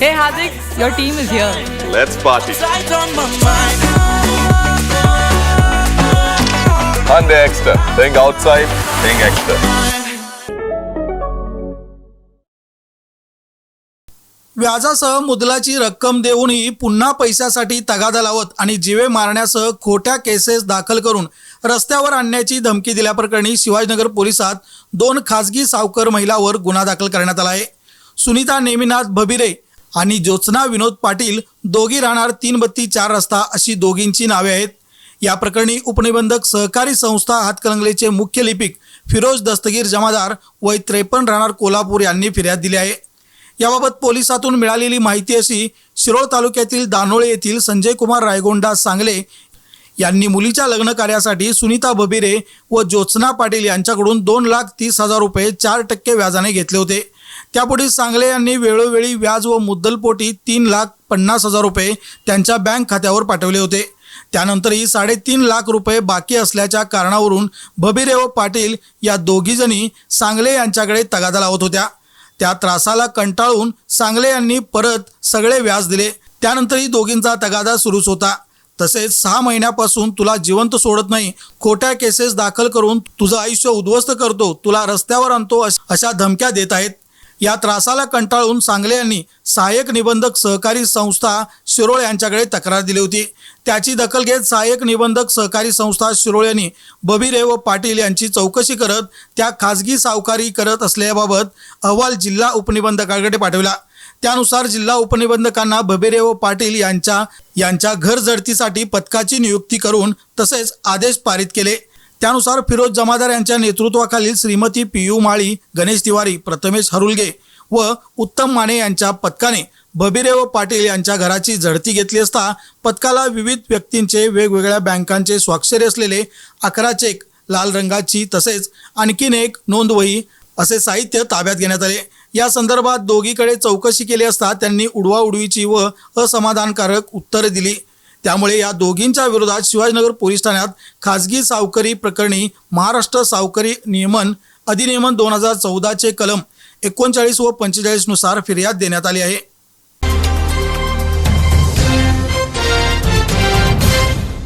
Hey Hardik, your team is here. Let's party. Hyundai Extra. Think outside, think extra. व्याजासह मुदलाची रक्कम देऊनही पुन्हा पैशासाठी तगादा लावत आणि जिवे मारण्यासह खोट्या केसेस दाखल करून रस्त्यावर आणण्याची धमकी दिल्याप्रकरणी शिवाजीनगर पोलिसात दोन खासगी सावकर महिलावर गुन्हा दाखल करण्यात आला आहे सुनीता नेमिनाथ भबिरे आणि ज्योत्स्ना विनोद पाटील दोघी राहणार तीन बत्ती चार रस्ता अशी दोघींची नावे आहेत. या प्रकरणी उपनिबंधक सहकारी संस्था हातकणंगलेचे मुख्य लिपिक फिरोज दस्तगीर जमादार वय त्रेपन्न राहणार कोल्हापूर यांनी फिर्याद दिली आहे. याबाबत पोलिसातून मिळालेली माहिती अशी शिरोळ तालुक्यातील दानोळे येथील संजय कुमार रायगोंडा सांगले यांनी मुलीच्या लग्न कार्यासाठी सुनीता बबिरे व ज्योत्स्ना पाटील यांच्याकडून दोन लाख तीस हजार रुपये चार टक्के व्याजाने घेतले होते. त्यापुढे सांगले यांनी वेळोवेळी व्याज व मुद्दलपोटी तीन लाख पन्नास हजार रुपये त्यांच्या बँक खात्यावर पाठवले होते. त्यानंतरही साडेतीन लाख रुपये बाकी असल्याच्या कारणावरून भबिरे व पाटील या दोघीजणी सांगले यांच्याकडे तगादा लावत होत्या. त्या त्रासाला कंटाळून सांगले यांनी परत सगळे व्याज दिले. त्यानंतरही दोघींचा तगादा सुरूच होता. तसेच सहा महिन्यापासून तुला जिवंत सोडत नाही खोट्या केसेस दाखल करून तुझं आयुष्य उद्ध्वस्त करतो तुला रस्त्यावर आणतो अशा धमक्या देत आहेत. या त्रासाला कंटाळून सांगले यांनी सहाय्यक निबंधक सहकारी संस्था शिरोळ यांच्याकडे तक्रार दिली होती. त्याची दखल घेत सहाय्यक निबंधक सहकारी संस्था शिरोळ यांनी बबिरे व पाटील यांची चौकशी करत त्या खाजगी सावकारी करत असल्याबाबत अहवाल जिल्हा उपनिबंधकाकडे पाठवला. त्यानुसार जिल्हा उपनिबंधकांना बबेरे व पाटील यांच्या यांच्या घर जडतीसाठी पथकाची नियुक्ती करून तसेच आदेश पारित केले. त्यानुसार फिरोज जमादार यांच्या नेतृत्वाखालील श्रीमती पियू माळी गणेश तिवारी प्रथमेश हरुलगे व उत्तम माने यांच्या पथकाने भबिरे व पाटील यांच्या घराची झडती घेतली असता पथकाला विविध व्यक्तींचे वेगवेगळ्या बँकांचे स्वाक्षरी असलेले अकरा चेक लाल रंगाची तसेच आणखीन एक नोंदवही असे साहित्य ताब्यात घेण्यात आले. या संदर्भात दोघीकडे चौकशी केली असता त्यांनी उडवाउडवीची व असमाधानकारक उत्तरे दिली. त्यामुळे या दोघींच्या विरोधात शिवाजीनगर पोलीस ठाण्यात खाजगी सावकारी प्रकरणी महाराष्ट्र सावकारी नियमन अधिनियमन दोन हजार चौदाचे कलम एकोणचाळीस व पंचेचाळीसनुसार फिर्याद देण्यात आली आहे.